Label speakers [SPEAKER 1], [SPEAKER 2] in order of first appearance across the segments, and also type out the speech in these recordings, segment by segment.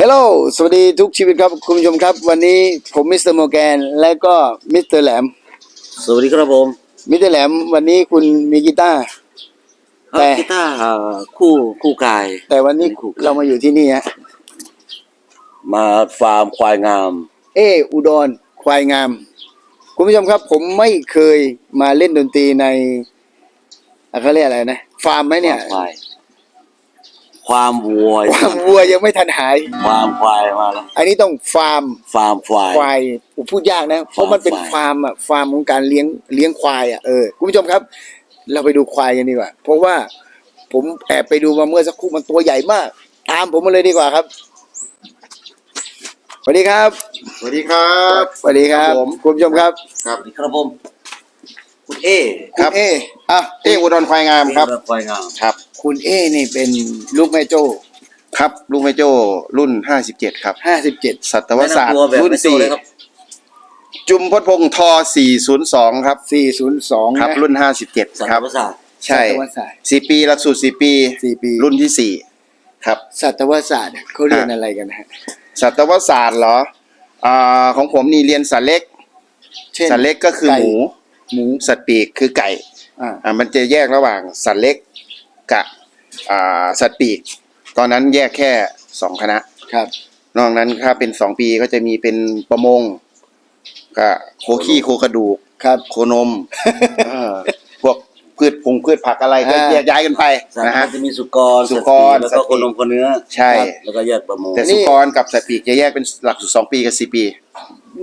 [SPEAKER 1] ฮลโหลสวัสดีทุกชีวิตครับคุณผู้ชมครับ วันนี้ผมมิสเตอร์โมแกนและก็มิสเตอร์แหลม
[SPEAKER 2] สวัสดีครับผม
[SPEAKER 1] มิสเตอร์แหลม วันนี้คุณมีกีตาร์แต่
[SPEAKER 2] กีตาร์เอ่อคู่คู่กาย
[SPEAKER 1] แต่วันนี้
[SPEAKER 2] คู่กัน
[SPEAKER 1] เรามาอยู่ที่นี่ฮะ
[SPEAKER 2] มาฟาร์มควายงาม
[SPEAKER 1] เอออุดรควายงาม คุณผู้ชมครับ ผมไม่เคยมาเล่นดนตรีในอะเขาเรียกอะไรนะ ฟาร์มไหมเนี่ย
[SPEAKER 2] ควายความวัว
[SPEAKER 1] ความวัวยังไม่ทันหาย
[SPEAKER 2] ความควายมาแล้ว
[SPEAKER 1] อันนี้ต้องฟาร์ม
[SPEAKER 2] ฟาร์มควาย
[SPEAKER 1] ควายผมพูดยากนะ เพราะมันเป็น
[SPEAKER 2] ฟา
[SPEAKER 1] ฟา
[SPEAKER 2] ร์
[SPEAKER 1] ร์
[SPEAKER 2] ม
[SPEAKER 1] มอะฟาร์มของการเลี้ยงเลี้ยงควายอะเออคุณผู้ชมครับ เราไปดูควายกันดีกว่า เพราะว่าผมแอบไปดูมาเมื่อสักครู่มันตัวใหญ่มาก ตามผมมาเลยดีกว่าครับสวัสดีครับ
[SPEAKER 3] สวัสดีครับ
[SPEAKER 1] สวัสดีครับ
[SPEAKER 3] ครับผม
[SPEAKER 1] คุณผู้ชมครับ
[SPEAKER 2] สวัสดีครับผมคุณเอ
[SPEAKER 3] ครับ
[SPEAKER 1] ณเออะ
[SPEAKER 3] เออุดรควายงามครับ
[SPEAKER 2] ควายงาม
[SPEAKER 3] ครับ
[SPEAKER 1] คุณเอนี่เป็นลูกแม่โจ้
[SPEAKER 3] ครับลุงแม่โจ้รุ่นห้าสิบเจ็ดครับ
[SPEAKER 1] ห้าสิบเจ็ด
[SPEAKER 3] สัตวศาสตร์
[SPEAKER 2] แนะนำตัวแบบ
[SPEAKER 3] รุ่น
[SPEAKER 2] ไม่โจ้
[SPEAKER 3] สี่
[SPEAKER 2] เลยครับ
[SPEAKER 3] จุมพจน์พงศ์ทอสี่ศูนย์สองครับ
[SPEAKER 1] สี่ศูนย์สอง
[SPEAKER 3] ครับรุ่นห้าสิบเจ็ด
[SPEAKER 2] สัต
[SPEAKER 3] ครับ
[SPEAKER 2] วศาสตร์
[SPEAKER 3] ใช่
[SPEAKER 1] สัตวศาสตร์
[SPEAKER 3] สี่ปีหลักสูตรสี่ปี
[SPEAKER 1] สี่ปี
[SPEAKER 3] รุ่นที่สี่ครับ
[SPEAKER 1] สัตวศาสตร์เขาเรียน
[SPEAKER 3] อะ
[SPEAKER 1] อะไรกันนะฮะ
[SPEAKER 3] สัตวศาสตร์เหรออ่าของผมนี่เรียนสัตว์เล็ก
[SPEAKER 1] เช่น
[SPEAKER 3] สัตว์เล็กก็คือ
[SPEAKER 1] ไก่
[SPEAKER 3] หมู
[SPEAKER 1] หมู
[SPEAKER 3] สัตว์ปีกคือไก่
[SPEAKER 1] อ่า
[SPEAKER 3] อ่ามันจะแยกระหว่างสัตว์เล็ก กับอ่าสัตว์ปีก ตอนนั้นแยกแค่สองคณะ
[SPEAKER 1] ครับ
[SPEAKER 3] นอกนั้นถ้าเป็นสองปีก็จะมีเป็นประมงก็โคขี้โคกระดูก
[SPEAKER 1] ครับ
[SPEAKER 3] โคนมเออพวกพืชผงพืชผักอะไรก็
[SPEAKER 1] อ่า
[SPEAKER 3] แยกย้ายกันไป
[SPEAKER 2] สัตว์
[SPEAKER 3] นะฮะ
[SPEAKER 2] มันจะมีสุกร
[SPEAKER 3] สุกร
[SPEAKER 2] สัตว์ปีกแล้วก็คนนมคนเนื้อ
[SPEAKER 3] ใช่
[SPEAKER 2] แล้วก็แยกประมง
[SPEAKER 3] แต่สุกรกับสัตว์ปีกจะแยกเป็นหลักสูตรสองปีกับสี่ปี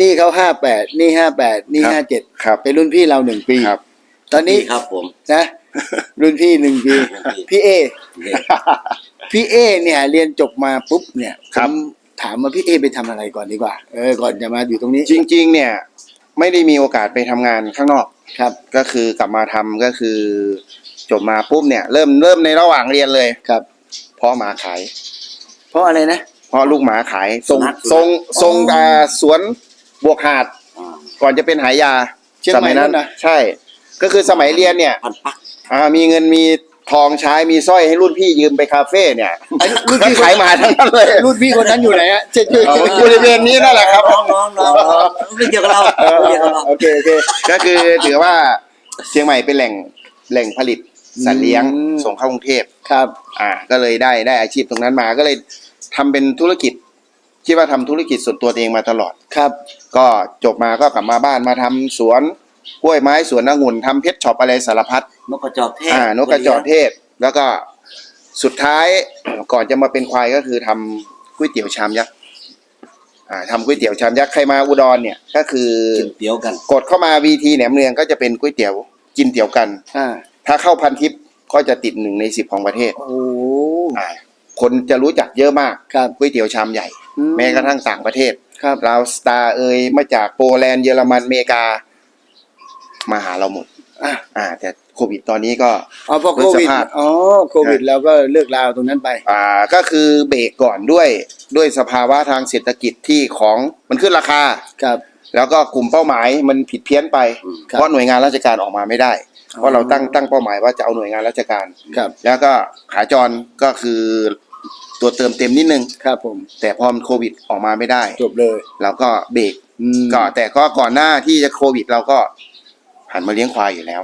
[SPEAKER 1] นี่เขาห้าแปดนี่ห้าแปดนี่
[SPEAKER 3] ครับ
[SPEAKER 1] ห้าเจ็ด
[SPEAKER 3] ครับ
[SPEAKER 1] เป็นรุ่นพี่เราหนึ่งปี
[SPEAKER 3] ครับ
[SPEAKER 1] ตอนนี้
[SPEAKER 2] นี่ครับผม
[SPEAKER 1] นะ รุ่นพี่หนึ่งปี
[SPEAKER 2] รุ่นพี่
[SPEAKER 1] พี่เอ
[SPEAKER 2] เด็ก
[SPEAKER 1] พี่เอเนี่ยเรียนจบมาปุ๊บเนี่ย
[SPEAKER 3] ครับ
[SPEAKER 1] ผมถามว่าพี่เอไปทำอะไรก่อนดีกว่า เออก่อนจะมาอยู่ตรงนี้
[SPEAKER 3] จริง ๆ เนี่ยไม่ได้มีโอกาสไปทำงานข้างนอก
[SPEAKER 1] ครับ
[SPEAKER 3] ก็คือกลับมาทำก็คือ จบมาปุ๊บเนี่ย เริ่มเริ่มในระหว่างเรียนเลย
[SPEAKER 1] ครับ
[SPEAKER 3] เพราะหมาขาย
[SPEAKER 1] เพราะอะไรนะ
[SPEAKER 3] เพราะลูกหมาขายทรง
[SPEAKER 2] สุนัข
[SPEAKER 3] ทรง
[SPEAKER 1] อ๋อ
[SPEAKER 3] ทรงอ่าสวนบวกหาด
[SPEAKER 2] อ่า
[SPEAKER 3] ก่อนจะเป็นหายา
[SPEAKER 1] เชียง
[SPEAKER 3] ส
[SPEAKER 1] ใหม่
[SPEAKER 3] มัยนั้น
[SPEAKER 1] นั่นน่ะ
[SPEAKER 3] ใช่ ก็คือสมัยเรียนเนี่ย
[SPEAKER 2] พันปัก
[SPEAKER 3] อ่ามีเงินมีทองใช้มีสร้อยให้รุ่นพี่ยืมไปคาเฟ่เนี่ย
[SPEAKER 1] ไอ้รุ่นพี่
[SPEAKER 3] ขายหมาทั้งนั้นเลย
[SPEAKER 1] รุ่นพี่คนนั้นอยู่ไหนฮะเจ๊ช่วย
[SPEAKER 3] เอาบริเวณนี้นั่นแหละครับ
[SPEAKER 2] น้องน้องน้องน้องไม่เกี่ยวกับเราไม่เกี่ยวกับเรา
[SPEAKER 1] โอเคโอเค
[SPEAKER 3] ก็คือถือว่าเชียงใหม่เป็นแหล่งแหล่งผลิตสัตว์เลี้ยง
[SPEAKER 1] อืม
[SPEAKER 3] ส่งเข้ากรุงเทพ
[SPEAKER 1] ครับ
[SPEAKER 3] อ่า ก็เลยได้ได้อาชีพตรงนั้นมาก็เลยทำเป็นธุรกิจคิดว่าทำธุรกิจส่วนตัวเองมาตลอด
[SPEAKER 1] ครับ
[SPEAKER 3] ก็จบมาก็กลับมาบ้านมาทำสวน กล้วยไม้สวนองุ่นทำเพชรช็อปอะไรสารพัด
[SPEAKER 2] นกกระจอกเทศ
[SPEAKER 3] อ่านกกระจอกเทศ แล้วก็สุดท้ายก่อนจะมาเป็นควายก็คือทำก๋วยเตี๋ยวชามยักษ์อ่าทำก๋วยเตี๋ยวชามยักษ์ใครมาอุดรเนี่ย ก็คือ
[SPEAKER 2] กินเตี๋ยวกัน
[SPEAKER 3] กดเข้ามาวีทีแหนมเนืองก็จะเป็นก๋วยเตี๋ยวกินเตี๋ยวกัน
[SPEAKER 1] อ่า
[SPEAKER 3] ถ้าเข้าพันทิปก็จะติดหนึ่งในสิบของประเทศ
[SPEAKER 1] โอ้โห
[SPEAKER 3] อ่าคนจะรู้จักเยอะมาก
[SPEAKER 1] ครับ
[SPEAKER 3] ก๋วยเตี๋ยวชามใหญ่
[SPEAKER 1] อื
[SPEAKER 3] แม้กระทั่งต่างประเทศ
[SPEAKER 1] ครับ
[SPEAKER 3] ลาวสตาร์เอยมาจากโปแลนด์เยอรมันอเมริกา มาหาเราหมด
[SPEAKER 1] อะ
[SPEAKER 3] อ่า แต่โควิดตอนนี้ก็
[SPEAKER 1] อ๋อพอโควิด
[SPEAKER 3] พฤษภา
[SPEAKER 1] อ๋อ โควิดแล้วก็เลิกลาวตรงนั้นไป
[SPEAKER 3] อ่าก็คือเบรกก่อนด้วยด้วยสภาวะทางเศรษฐกิจที่ของมันขึ้นราคา
[SPEAKER 1] ครับ
[SPEAKER 3] แล้วก็กลุ่มเป้าหมายมันผิดเพี้ยนไป
[SPEAKER 1] ครับ
[SPEAKER 3] เพราะหน่วยงานราชการออกมาไม่ได้
[SPEAKER 1] อ๋อ
[SPEAKER 3] เพราะเราตั้งตั้งเป้าหมายว่าจะเอาหน่วยงานราชการ
[SPEAKER 1] ครับ
[SPEAKER 3] แล้วก็ขาจรก็คือตัวเติมเต็มนิดนึง
[SPEAKER 1] ครับผม
[SPEAKER 3] แต่พอมันโควิดออกมาไม่ได้
[SPEAKER 1] จบเลย
[SPEAKER 3] เราก็เบรก
[SPEAKER 1] อืม
[SPEAKER 3] ก็แต่ก็ก่อนหน้าที่จะโควิด เราก็ หันมาเลี้ยงควายอยู่แล้ว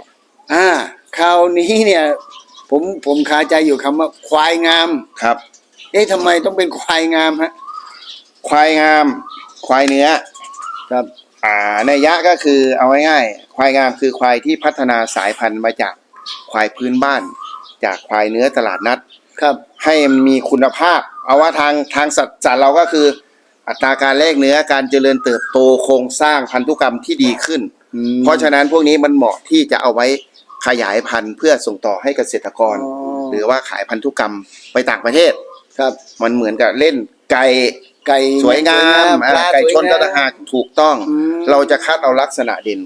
[SPEAKER 1] อ่าคราวนี้เนี่ย ผมผมคาใจอยู่คำว่า ควายงาม
[SPEAKER 3] ครับ
[SPEAKER 1] เอ๊ะทำไมต้องเป็นควายงามฮะ
[SPEAKER 3] ควายงาม ควายเนื้อ
[SPEAKER 1] ครับ
[SPEAKER 3] อ่าในยยะก็คือเอาง่ายๆควายงามคือควายที่พัฒนาสายพันธุ์มาจากควายพื้นบ้าน จากควายเนื้อตลาดนัด
[SPEAKER 1] ครับ
[SPEAKER 3] ให้มันมีคุณภาพ เอาว่าทางทางสัตว์สัตว์เราก็คือ อัตราการแลกเนื้อการเจริญเติบโตโครงสร้างพันธุกรรมที่ดีขึ้น
[SPEAKER 1] อืม
[SPEAKER 3] เพราะฉะนั้นพวกนี้มันเหมาะที่จะเอาไว้ขยายพันธุ์เพื่อส่งต่อให้เกษตรกร
[SPEAKER 1] อ๋อ
[SPEAKER 3] หรือว่าขายพันธุกรรมไปต่างประเทศ
[SPEAKER 1] ครับ
[SPEAKER 3] มันเหมือนกับเล่นไก่
[SPEAKER 1] ไก่
[SPEAKER 3] สวยงาม
[SPEAKER 1] ป
[SPEAKER 3] อ่า
[SPEAKER 1] ลา
[SPEAKER 3] ไก่ช
[SPEAKER 1] สวนงาม
[SPEAKER 3] ก็ต่างหากถูกต้อง
[SPEAKER 1] อืม
[SPEAKER 3] เราจะคัดเอาลักษณะเด่น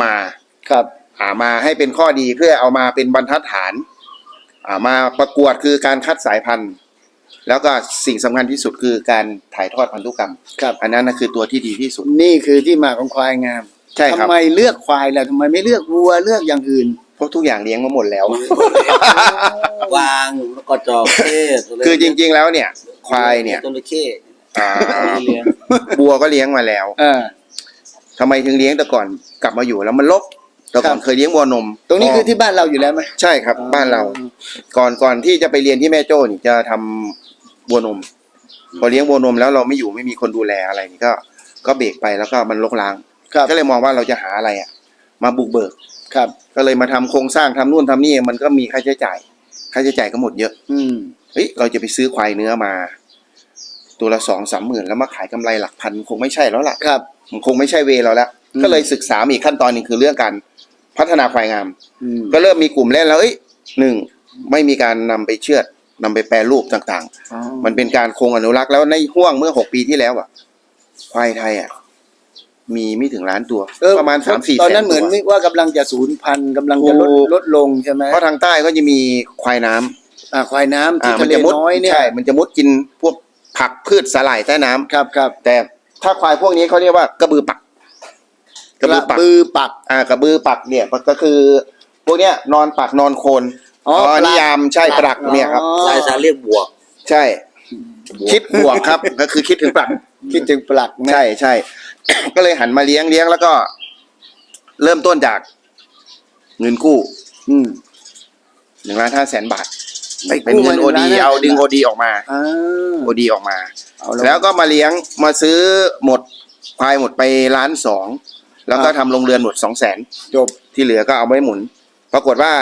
[SPEAKER 3] มา
[SPEAKER 1] ครับ
[SPEAKER 3] หามาให้เป็นข้อดีเพื่อเอามาเป็นบรรทัดฐานอ่ามาประกวดคือการคัดสายพันธุ์ แล้วก็สิ่งสำคัญที่สุดคือการถ่ายทอดพันธุกรรม
[SPEAKER 1] ครับ
[SPEAKER 3] อันนั้นนะคือตัวที่ดีที่สุด
[SPEAKER 1] นี่คือที่มาของควายงาม
[SPEAKER 3] ใช่ครับ
[SPEAKER 1] ทำไมเลือกควายล่ะทำไมไม่เลือกวัวเลือกอย่างอื่น
[SPEAKER 3] เพราะทุกอย่างเลี้ยงมาหมดแล้ว
[SPEAKER 2] วางแล้วก็จอกเทศ
[SPEAKER 3] คือจริง ๆ แล้วเนี่ย ควายเนี่ย
[SPEAKER 2] จระเข้
[SPEAKER 3] อ่า
[SPEAKER 2] เลี้ยง
[SPEAKER 3] บัวก็เลี้ยงมาแล้ว
[SPEAKER 1] เออ
[SPEAKER 3] ทำไมถึงเลี้ยงแต่ก่อนกลับมาอยู่แล้วมันลกแต่ก่อน
[SPEAKER 1] ครับ
[SPEAKER 3] เคยเลี้ยงวัวนม
[SPEAKER 1] ตรงนี้คือที่บ้านเราอยู่แล้วไหม
[SPEAKER 3] ใช่ครับ บ้านเรา ก่อนก่อนที่จะไปเรียนที่แม่โจ้นี่จะทำวัวนม พอเลี้ยงวัวนมแล้วเราไม่อยู่ไม่มีคนดูแลอะไรนี่ก็ ก็เบรกไปแล้วก็มันลกล้าง
[SPEAKER 1] ครับ
[SPEAKER 3] ก็เลยมองว่าเราจะหาอะไรอะ มาบุกเบิก
[SPEAKER 1] ครับ
[SPEAKER 3] ก็เลยมาทำโครงสร้างทำนู่นทำนี่มันก็มีค่าใช้จ่าย ค่าใช้จ่ายก็หมดเยอะ
[SPEAKER 1] อืม
[SPEAKER 3] เฮ้ยเราจะไปซื้อควายเนื้อมา ตัวละสองสามหมื่นแล้วมาขายกำไรหลักพันคงไม่ใช่แล้วล่ะ
[SPEAKER 1] ครับ
[SPEAKER 3] มันคงไม่ใช่เวเราแล้ว
[SPEAKER 1] อืม
[SPEAKER 3] ก็เลยศึกษาอีกขั้นตอนหนึงคือเรื่องการพัฒนาควายงาม
[SPEAKER 1] อืม
[SPEAKER 3] ก็เริ่มมีกลุ่มเล่นแล้วเอ้ยหนึ่งไม่มีการนำไปเชือดนำไปแปรรูปต่าง
[SPEAKER 1] อ๋อ
[SPEAKER 3] ๆ มันเป็นการคงอนุรักษ์แล้วในห่วงเมื่อหกปีที่แล้วอะ ควายไทยอะ มีไม่ถึงล้านตัว
[SPEAKER 1] เออ
[SPEAKER 3] ประมาณสามสี่
[SPEAKER 1] ตอน
[SPEAKER 3] แสน
[SPEAKER 1] นั้นเหมือน
[SPEAKER 3] ตัว
[SPEAKER 1] ว่ากำลังจะสูญพันธุ์กำลังจะลด
[SPEAKER 3] ถูก
[SPEAKER 1] ลดลงใช่ไหม
[SPEAKER 3] เพราะทางใต้ก็จะมีควายน้ำ
[SPEAKER 1] อ่าควายน้ำที่
[SPEAKER 3] อ่า
[SPEAKER 1] ทะเล
[SPEAKER 3] จะมุด
[SPEAKER 1] น้อยเนี่ย
[SPEAKER 3] ใช่มันจะมุดกินพวกผักพืชสาหร่ายใต้น้ำ
[SPEAKER 1] ครับครับ
[SPEAKER 3] แต่ถ้าควายพวกนี้เขาเรียกว่ากระบือปัก กระบือปัก
[SPEAKER 1] บือปัก
[SPEAKER 3] อ่ากระบือปักเนี่ยก็คือ พวกเนี้ยนอนปักนอนโคน
[SPEAKER 1] อ๋อปลัก
[SPEAKER 3] นิยามใช่ปลักเนี่ยครับ
[SPEAKER 1] อ๋อ
[SPEAKER 2] ลายสารเรียกบวก
[SPEAKER 3] ใช่ คิดบวกครับ ก็คือคิดถึงปลัก
[SPEAKER 1] คิดถึงปลักนะ
[SPEAKER 3] ใช่ใช่ ก็เลยหันมาเลี้ยงเลี้ยงแล้วก็ เริ่มต้นจาก เงินกู้
[SPEAKER 1] อืม
[SPEAKER 3] หนึ่งล้านห้าแสนบาท
[SPEAKER 1] ไป
[SPEAKER 3] เป็น
[SPEAKER 1] กู้
[SPEAKER 3] เงิน
[SPEAKER 1] มา
[SPEAKER 3] โอดี
[SPEAKER 1] 1,500,000
[SPEAKER 3] เอาดึงโอดีออกมา
[SPEAKER 1] อ่า
[SPEAKER 3] โอดีออกมา
[SPEAKER 1] เอา
[SPEAKER 3] แล้วก็มาเลี้ยงมาซื้อหมดควายหมดไปล้านสองแล้วก็ทำโรงเรือนหมดสองแสน
[SPEAKER 1] จบ
[SPEAKER 3] ที่เหลือก็เอาไว้หมุน ปรากฏว่า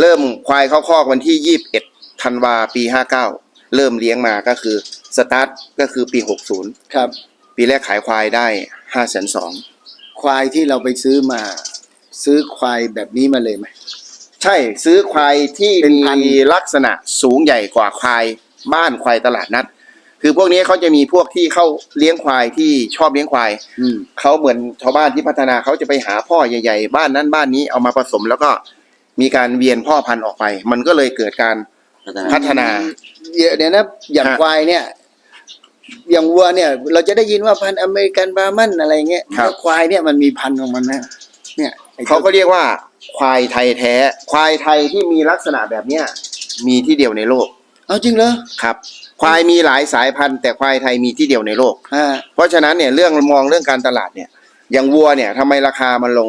[SPEAKER 3] เริ่มควายเข้าคอกวันที่ยี่สิบเอ็ดธันวาปีห้าเก้า เริ่มเลี้ยงมาก็คือสตาร์ทก็คือปีหกศูนย์
[SPEAKER 1] ครับ
[SPEAKER 3] ปีแรกขายควายได้ห้าแสนสอง
[SPEAKER 1] ควายที่เราไปซื้อมา ซื้อควายแบบนี้มาเลยไหม
[SPEAKER 3] ใช่ซื้อควายที่
[SPEAKER 1] เป็น
[SPEAKER 3] มี
[SPEAKER 1] พันธุ์
[SPEAKER 3] ลักษณะสูงใหญ่กว่าควายบ้านควายตลาดนัด คือพวกนี้เขาจะมีพวกที่เข้าเลี้ยงควายที่ชอบเลี้ยงควาย
[SPEAKER 1] อืม
[SPEAKER 3] เขาเหมือนชาวบ้านที่พัฒนาเขาจะไปหาพ่อใหญ่ ๆ บ้านนั้นบ้านนี้เอามาผสมแล้วก็มีการเวียนพ่อพันธุ์ออกไป มันก็เลยเกิดการ พัฒนา
[SPEAKER 1] เดี๋ยวเดี๋ยวนะอย่าง
[SPEAKER 3] ฮะ
[SPEAKER 1] ควายเนี่ย อย่างวัวเนี่ย เราจะได้ยินว่าพันธุ์อเมริกันบราหมันอะไรเงี้ย
[SPEAKER 3] ครับ
[SPEAKER 1] แล้วควายเนี่ยมันมีพันธุ์ของมันนะเนี่ยไอ้
[SPEAKER 3] เขาก็เรียกว่า ควายไทยแท้ ควายไทยที่มีลักษณะแบบเนี้ยมีที่เดียวในโลก
[SPEAKER 1] เอาจริงเหรอ
[SPEAKER 3] ครับ ควายมีหลายสายพันธุ์ แต่ควายไทยมีที่เดียวในโลก
[SPEAKER 1] อ่า
[SPEAKER 3] เพราะฉะนั้นเนี่ยเรื่องมองเรื่องการตลาดเนี่ยอย่างวัวเนี่ยทำไมราคามันลง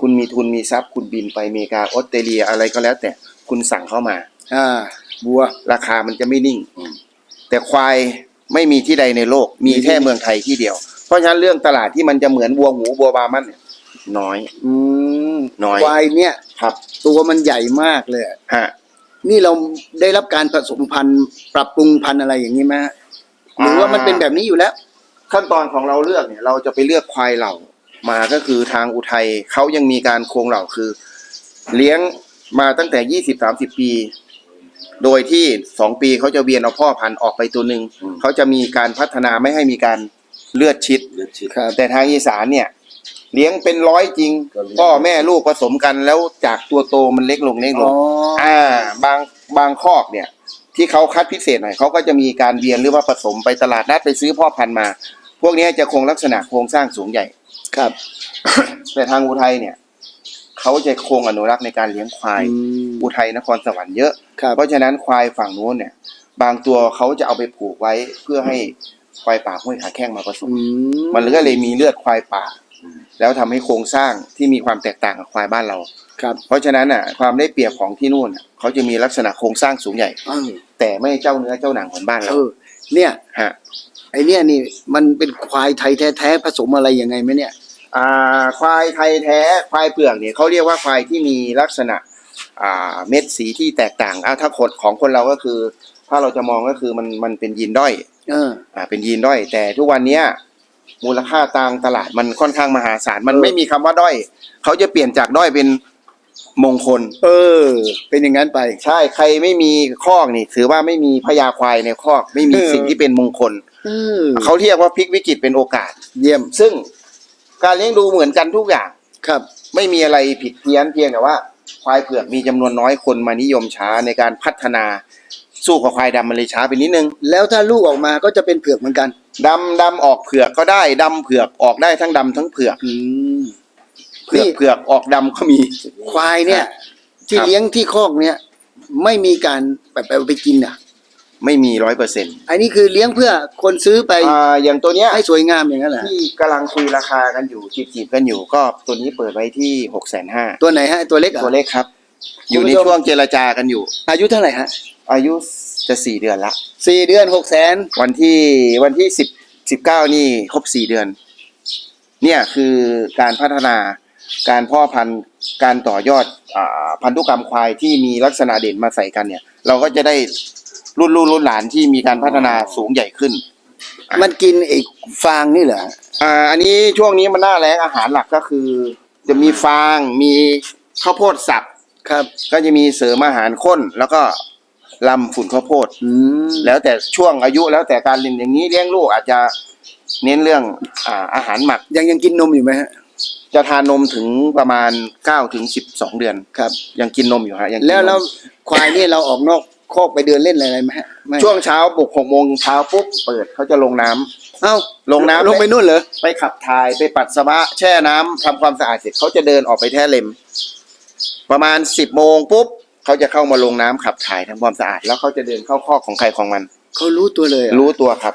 [SPEAKER 3] คุณมีทุนมีทรัพย์ คุณบินไปอเมริกาออสเตรเลียอะไรก็แล้ว แต่คุณสั่งเข้ามา
[SPEAKER 1] อ่าวัว
[SPEAKER 3] ราคามันจะไม่นิ่ง แต่ควายไม่มีที่ใดในโลก มีแค่เมืองไทยที่เดียว เพราะฉะนั้นเรื่องตลาดที่มันจะเหมือนวัวหมูวัวบามันเนี่ยน้อย
[SPEAKER 1] อืม
[SPEAKER 3] น้อย
[SPEAKER 1] ควายเนี่ย
[SPEAKER 3] ครับ
[SPEAKER 1] ตัวมันใหญ่มากเลยอะ
[SPEAKER 3] ฮะ
[SPEAKER 1] นี่เราได้รับการผสมพันธุ์ปรับปรุงพันธุ์อะไรอย่างนี้ไหมฮะหรือว่ามันเป็นแบบนี้อยู่แล้ว
[SPEAKER 3] ขั้นตอนของเราเลือกเนี่ย เราจะไปเลือกควายเหล่ามาก็คือทางอุทัยเขายังมีการโครงเหล่าคือ เลี้ยงมาตั้งแต่ยี่สิบสามสิบปี โดยที่สองปีเขาจะเวียนเอาพ่อพันธุ์ออกไปตัวหนึ่ง
[SPEAKER 2] อืม
[SPEAKER 3] เขาจะมีการพัฒนาไม่ให้มีการเลือดชิด
[SPEAKER 2] เลือดชิด
[SPEAKER 1] ครับ
[SPEAKER 3] แต่ทางอีสานเนี่ย เลี้ยงเป็นร้อยจริง
[SPEAKER 2] ก็เลี้ยง
[SPEAKER 3] พ่อแม่ลูกผสมกันแล้วจากตัวโตมันเล็กลงเล็กล
[SPEAKER 1] อ๋
[SPEAKER 3] ง
[SPEAKER 1] อ
[SPEAKER 3] อ่าบางบางคอกเนี่ย ที่เขาคัดพิเศษหน่อยเขาก็จะมีการเวียนหรือว่าผสมไปตลาดนัดไปซื้อพ่อพันธุ์มา พวกนี้จะคงลักษณะโครงสร้างสูงใหญ่
[SPEAKER 1] ครับ
[SPEAKER 3] แต่ทางอุทัยเนี่ย เขาจะคงอนุรักษ์ในการเลี้ยงควาย
[SPEAKER 1] อืม
[SPEAKER 3] อุทัยนครสวรรค์เยอะ
[SPEAKER 1] ครับ
[SPEAKER 3] เพราะฉะนั้นควายฝั่งนู้นเนี่ย บางตัวเขาจะเอาไปผูกไว้เพื่อให้ควายป่าห้วยขาแข้งมาผสม
[SPEAKER 1] อื
[SPEAKER 3] มันก็เลยมีเลือดควายป่า แล้วทำให้โครงสร้างที่มีความแตกต่างกับควายบ้านเรา
[SPEAKER 1] ครับ
[SPEAKER 3] เพราะฉะนั้นอะความได้เปรียบของที่นู่นน่ะเขาจะมีลักษณะโครงสร้างสูงใหญ่
[SPEAKER 1] เออ
[SPEAKER 3] แต่ไม่เจ้าเนื้อเจ้าหนังเหมือนบ้าน
[SPEAKER 1] เอ
[SPEAKER 3] เรา
[SPEAKER 1] อเนี่ย
[SPEAKER 3] ฮะ
[SPEAKER 1] ไอเนี่ยนี่มันเป็นควายไทยแท้ๆผสมอะไรยังไงไหมเนี่ย
[SPEAKER 3] อ่าควายไทยแท้ควายเผือกเนี่ยเขาเรียกว่าควายที่มีลักษณะอ่าเม็ดสีที่แตกต่างอ่าถ้าขดของคนเราก็คือ ถ้าเราจะมองก็คือมันมันเป็นยีนด้อย
[SPEAKER 1] เออ
[SPEAKER 3] อ่าเป็นยีนด้อย แต่ทุกวันเนี้ยมูลค่าตางตลาดมันค่อนข้างมหาศาลมัน
[SPEAKER 1] เออ
[SPEAKER 3] ไม่มีคำว่าด้อยเขาจะเปลี่ยนจากด้อยเป็นมงคล
[SPEAKER 1] เออ เป็นอย่างนั้นไป
[SPEAKER 3] ใช่ใครไม่มีคอกนี่ ถือว่าไม่มีพญาควายในคอก ไม่มี
[SPEAKER 1] เออ
[SPEAKER 3] สิ่งที่เป็นมงคล
[SPEAKER 1] เออ
[SPEAKER 3] เขาเรียกว่าพลิกวิกฤตเป็นโอกาส
[SPEAKER 1] เยี่ยม
[SPEAKER 3] ซึ่ง การเลี้ยงดูเหมือนกันทุกอย่าง
[SPEAKER 1] ครับ
[SPEAKER 3] ไม่มีอะไรผิดเพี้ยนเพียงแต่ว่า ควายเผือกมีจำนวนน้อยคนมานิยมช้าในการพัฒนาสู้กับควายดำมันเลยช้าไปนิดนึง
[SPEAKER 1] แล้วถ้าลูกออกมาก็จะเป็นเผือกเหมือนกัน
[SPEAKER 3] ดำดำออกเผือกก็ได้ดำเผือกออกได้ทั้งดำทั้งเผือก
[SPEAKER 1] อืมเเผื
[SPEAKER 3] อก
[SPEAKER 1] นี่
[SPEAKER 3] เผือกออกดำก็มี
[SPEAKER 1] ควายเนี่ย ที่
[SPEAKER 3] ครับ
[SPEAKER 1] เลี้ยงที่คอกเนี่ย ไม่มีการแบบเอาไปกินอะ
[SPEAKER 3] ไม่มีร้อยเปอร์เซ็นต์
[SPEAKER 1] อันนี้คือเลี้ยงเพื่อคนซื้อไป
[SPEAKER 3] อ่าอย่างตัวเนี้ย
[SPEAKER 1] ให้สวยงามอย่างนั้นแหละ
[SPEAKER 3] ที่กำลังคุยราคากันอยู่จีบๆกันอยู่ ก็ตัวนี้เปิดไว้ที่หกแสนห้า
[SPEAKER 1] ตัวไหนฮะตัวเล็กหรอ
[SPEAKER 3] ตัวเล็กครับ
[SPEAKER 1] คุณ
[SPEAKER 3] อยู่ใน
[SPEAKER 1] ผู้ชม
[SPEAKER 3] ช่วงเจรจากันอยู่
[SPEAKER 1] อายุเท่าไหร่ฮะ
[SPEAKER 3] อายุจะสี่เดือนละ
[SPEAKER 1] สี่เดือนหกแสน
[SPEAKER 3] วันที่วันที่สิบสิบเก้านี่ครบสี่เดือน เนี่ยคือการพัฒนาการพ่อพันธุ์การต่อยอดอาพันธุกรรมควายที่มีลักษณะเด่นมาใส่กันเนี่ย เราก็จะได้ รุ่นลูกรุ่นหลานที่มีการพัฒนาสูงใหญ่ขึ้น
[SPEAKER 1] มันกินไอ้ฟางนี่เหรอ
[SPEAKER 3] อ่า อันนี้ช่วงนี้มันหน้าแล้งอาหารหลักก็คือ จะมีฟางมีข้าวโพดสับ
[SPEAKER 1] ครับ
[SPEAKER 3] ก็จะมีเสริมอาหารข้น แล้วก็ลำฝุ่นข้าวโพด
[SPEAKER 1] อืม
[SPEAKER 3] แล้วแต่ช่วงอายุแล้วแต่การเลี้ยงอย่างนี้เลี้ยงลูกอาจจะเน้นเรื่องอ่าอาหารหมัก
[SPEAKER 1] ยังยังกินนมอยู่ไหมฮะ
[SPEAKER 3] จะทานนมถึงประมาณเก้าถึงสิบสองเดือน
[SPEAKER 1] ครับ
[SPEAKER 3] ยังกินนมอยู่ฮะยังกิน
[SPEAKER 1] แล้ว
[SPEAKER 3] นม
[SPEAKER 1] แล้วควายนี่เราออกนอก คอกไปเดินเล่นอะไรไหมฮะไม่
[SPEAKER 3] ช่วงเช้าปลุกหกโมงเช้าปุ๊บเปิดเขาจะลงน้ำ
[SPEAKER 1] เอ้า
[SPEAKER 3] ลงน้ำ
[SPEAKER 1] ลงไปนู่นเหรอ
[SPEAKER 3] ไปขับถ่ายไปปัสสาวะแช่น้ำทำความสะอาดเสร็จเขาจะเดินออกไปแท่เลมประมาณสิบโมงปุ๊บเขาจะเข้ามาลงน้ำขับถ่ายทำความสะอาด แล้วเขาจะเดินเข้าคอกของใครของมัน
[SPEAKER 1] เขารู้ตัวเลยเหอ
[SPEAKER 3] รู้ตัวครับ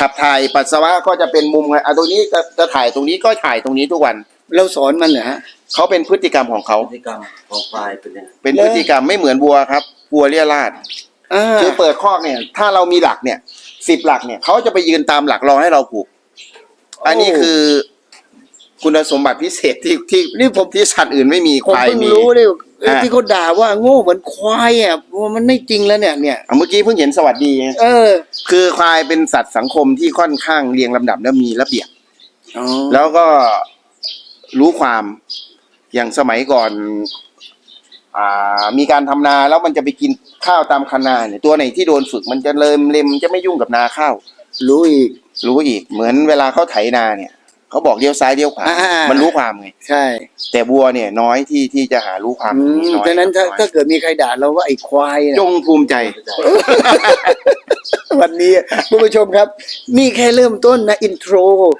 [SPEAKER 3] ขับถ่ายปัสสาวะก็จะเป็นมุมไงอะตรงนี้จะจะถ่ายตรงนี้ก็ถ่ายตรงนี้ทุกวัน
[SPEAKER 1] เราสอนมันเหรอฮะ
[SPEAKER 3] เขาเป็นพฤติกรรมของเขา
[SPEAKER 2] พฤติกรรมของควายเป็นยังไง
[SPEAKER 3] เป็น
[SPEAKER 1] แล้ว
[SPEAKER 3] พฤติกรรมไม่เหมือนวัวครับ วัวเลี่ยราด
[SPEAKER 1] อ่า
[SPEAKER 3] คือเปิดคอกเนี่ย ถ้าเรามีหลักเนี่ยสิบหลักเนี่ยเขาจะไปยืนตามหลักรอให้เราผูก อันนี้คือคุณสมบัติพิเศษที่ที่
[SPEAKER 1] นี่ผม
[SPEAKER 3] ที่สัตว์อื่นไม่มี
[SPEAKER 1] ผม
[SPEAKER 3] ควาย
[SPEAKER 1] เพิ่ง
[SPEAKER 3] มี
[SPEAKER 1] รู้เลยเอ้ย
[SPEAKER 3] อ่า
[SPEAKER 1] ที่เขาด่าว่าโง่เหมือนควายอะมันไม่จริงแล้วเนี่ยเนี่ย
[SPEAKER 3] อะเมื่อกี้เพิ่งเห็นสวัสดีไง
[SPEAKER 1] เออ
[SPEAKER 3] คือควายเป็นสัตว์สังคมที่ค่อนข้างเรียงลำดับและมีระเบียบ
[SPEAKER 1] อ๋อ
[SPEAKER 3] แล้วก็รู้ความอย่างสมัยก่อนอ่า มีการทำนาแล้วมันจะไปกินข้าวตามคันนาเนี่ยตัวไหนที่โดนฝึกมันจะเลิมเล็มจะไม่ยุ่งกับนาข้าว
[SPEAKER 1] รู้อีก
[SPEAKER 3] รู้อีกเหมือนเวลาเขาไถนาเนี่ยเขาบอกเลี้ยวซ้ายเลี้ยวขวา
[SPEAKER 1] อ่ามั
[SPEAKER 3] มันรู้ความไง
[SPEAKER 1] ใช่
[SPEAKER 3] แต่วัวเนี่ยน้อยที่ที่จะหารู้ความ
[SPEAKER 1] อื
[SPEAKER 3] ตรงนี้
[SPEAKER 1] ม
[SPEAKER 3] น้อย
[SPEAKER 1] ฉะนั้นถ้า
[SPEAKER 3] อย
[SPEAKER 1] ถ้าเกิดมีใครด่าเราว่าไอ้ควาย
[SPEAKER 3] จ
[SPEAKER 1] เนี่ย
[SPEAKER 3] งภูมิใจ
[SPEAKER 1] วันนี้คุณผู้ชมครับ นี่แค่เริ่มต้นนะอินโทร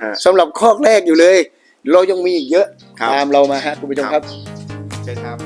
[SPEAKER 3] ฮะ
[SPEAKER 1] สำหรับข้อแรกอยู่เลย เรายังมีอีกเยอะ
[SPEAKER 3] ครับ
[SPEAKER 1] ตามเรามาฮะคุณผู้ชมครับ
[SPEAKER 3] ใช่ครับ